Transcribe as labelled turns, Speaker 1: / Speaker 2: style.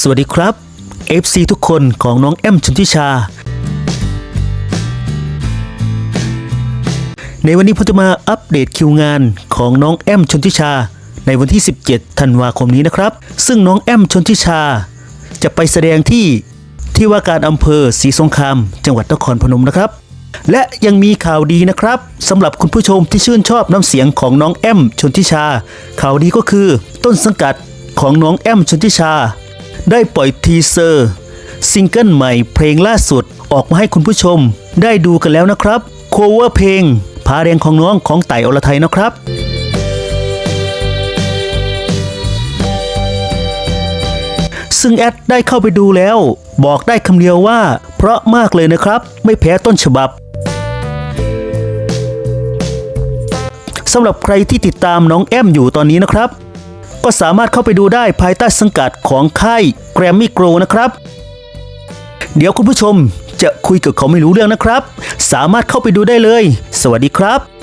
Speaker 1: สวัสดีครับ FC ทุกคนของน้องแอมชนทิชา ในวันนี้ผมจะมาอัปเดตคิวงานของน้องแอมชนทิชา ในวันที่ 17 ธันวาคมนี้นะครับ ซึ่งน้องแอมชนทิชา จะไปแสดงที่ที่ว่าการอำเภอศรีสงคราม จังหวัดนครพนมนะครับ และยังมีข่าวดีนะครับสำหรับคุณผู้ชมที่ชื่นชอบน้ำเสียงของน้องแอมชนทิชา ข่าวดีก็คือต้นสังกัดของน้องแอมชนทิชา ได้ปล่อยทีเซอร์ ซิงเกิลใหม่เพลงล่าสุดออกมาให้คุณผู้ชม ได้ดูกันแล้วนะครับ โคเวอร์เพลงพาแรงของน้องของไต่อรไทยนะครับซึ่งแอดได้เข้าไปดูแล้ว บอกได้คำเดียวว่า เพราะมากเลยนะครับ ไม่แพ้ต้นฉบับสำหรับใครที่ติดตามน้องแอมอยู่ตอนนี้นะครับ ก็สามารถเข้าไปดูได้ภายใต้สังกัดของค่ายแกรมมี่โกรนะครับ เดี๋ยวคุณผู้ชมจะคุยกับเขาไม่รู้เรื่องนะครับ สามารถเข้าไปดูได้เลย สวัสดีครับ